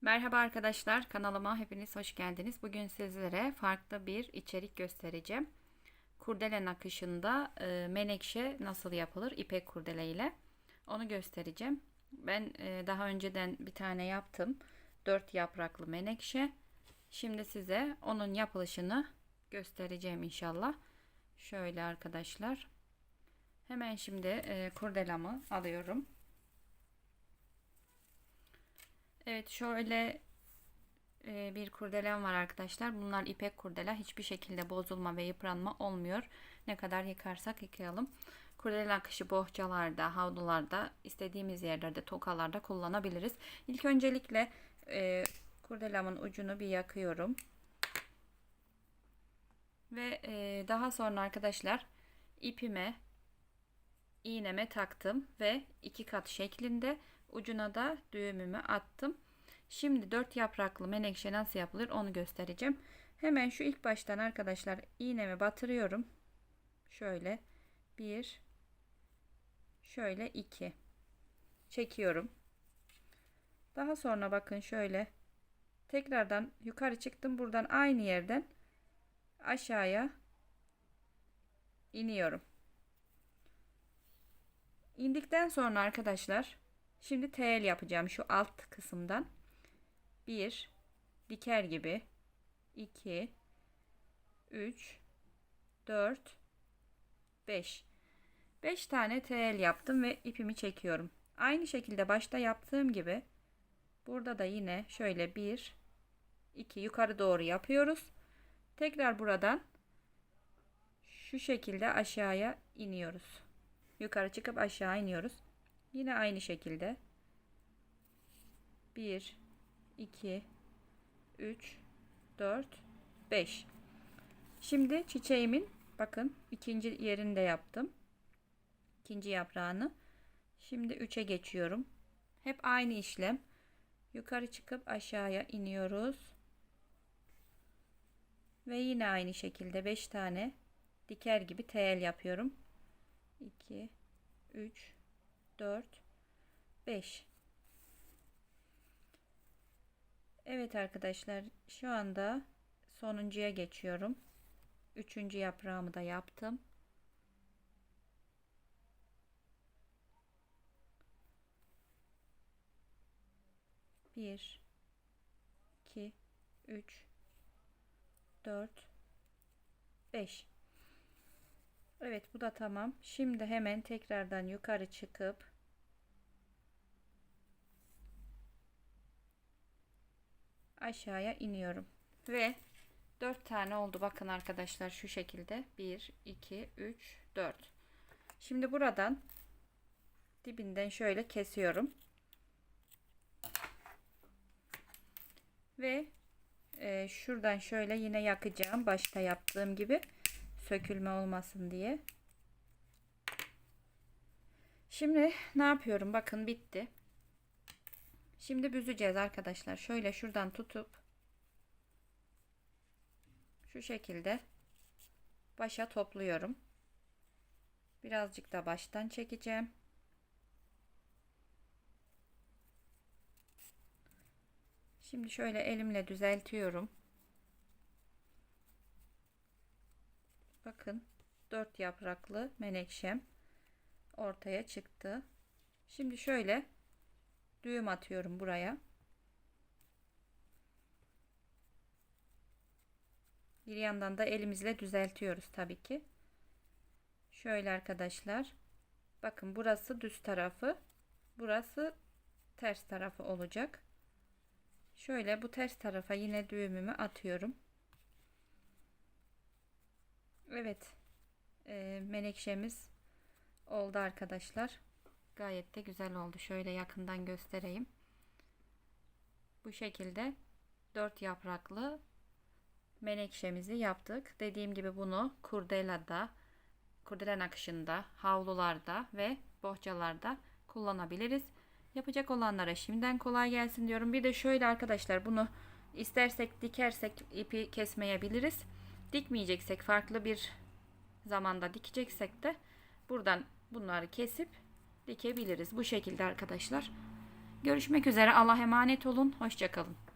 Merhaba arkadaşlar, kanalıma hepiniz hoş geldiniz. Bugün sizlere farklı bir içerik göstereceğim. Kurdele nakışında e, menekşe nasıl yapılır ipek kurdele ile onu göstereceğim. Ben e, daha önceden bir tane yaptım. 4 yapraklı menekşe. Şimdi size onun yapılışını göstereceğim inşallah. Şöyle arkadaşlar. Hemen şimdi e, kurdelamı alıyorum. Evet şöyle e, bir kurdelem var arkadaşlar. Bunlar ipek kurdela. Hiçbir şekilde bozulma ve yıpranma olmuyor. Ne kadar yıkarsak yıkayalım. Kurdele akışı bohçalarda, havlularda, istediğimiz yerlerde, tokalarda kullanabiliriz. İlk öncelikle e, kurdelamın ucunu bir yakıyorum. Ve e, daha sonra arkadaşlar ipime iğneme taktım ve iki kat şeklinde ucuna da düğümümü attım. Şimdi dört yapraklı menekşe nasıl yapılır onu göstereceğim. Hemen şu ilk baştan arkadaşlar iğnemi batırıyorum. Şöyle bir, şöyle iki çekiyorum. Daha sonra bakın şöyle tekrardan yukarı çıktım. Buradan aynı yerden aşağıya iniyorum. İndikten sonra arkadaşlar şimdi tel yapacağım şu alt kısımdan. 1 diker gibi 2 3 4 5 5 tane tel yaptım ve ipimi çekiyorum. Aynı şekilde başta yaptığım gibi burada da yine şöyle 1 2 yukarı doğru yapıyoruz. Tekrar buradan şu şekilde aşağıya iniyoruz. Yukarı çıkıp aşağı iniyoruz. Yine aynı şekilde 1 2 3 4 5 Şimdi çiçeğimin bakın ikinci yerinde yaptım. İkinci yaprağını. Şimdi 3'e geçiyorum. Hep aynı işlem. Yukarı çıkıp aşağıya iniyoruz. Ve yine aynı şekilde 5 tane diker gibi tel yapıyorum. 2 3 4 5 Evet arkadaşlar şu anda sonuncuya geçiyorum. Üçüncü yaprağımı da yaptım. Bir, iki, üç, dört, beş. Evet bu da tamam. Şimdi hemen tekrardan yukarı çıkıp aşağıya iniyorum. Ve 4 tane oldu. Bakın arkadaşlar şu şekilde. 1, 2, 3, 4. Şimdi buradan dibinden şöyle kesiyorum. Ve e, şuradan şöyle yine yakacağım. Başta yaptığım gibi sökülme olmasın diye. Şimdi ne yapıyorum? Bakın bitti. Şimdi büzeceğiz arkadaşlar. Şöyle şuradan tutup şu şekilde başa topluyorum. Birazcık da baştan çekeceğim. Şimdi şöyle elimle düzeltiyorum. Bakın dört yapraklı menekşem ortaya çıktı. Şimdi şöyle düğüm atıyorum buraya. Bir yandan da elimizle düzeltiyoruz tabii ki. Şöyle arkadaşlar. Bakın burası düz tarafı. Burası ters tarafı olacak. Şöyle bu ters tarafa yine düğümümü atıyorum. Evet. E, menekşemiz oldu arkadaşlar. Gayet de güzel oldu. Şöyle yakından göstereyim. Bu şekilde dört yapraklı menekşemizi yaptık. Dediğim gibi bunu kurdelada, kurdele nakışında, havlularda ve bohçalarda kullanabiliriz. Yapacak olanlara şimdiden kolay gelsin diyorum. Bir de şöyle arkadaşlar bunu istersek dikersek ipi kesmeyebiliriz. Dikmeyeceksek farklı bir zamanda dikeceksek de buradan bunları kesip dikebiliriz. Bu şekilde arkadaşlar. Görüşmek üzere. Allah emanet olun. Hoşçakalın.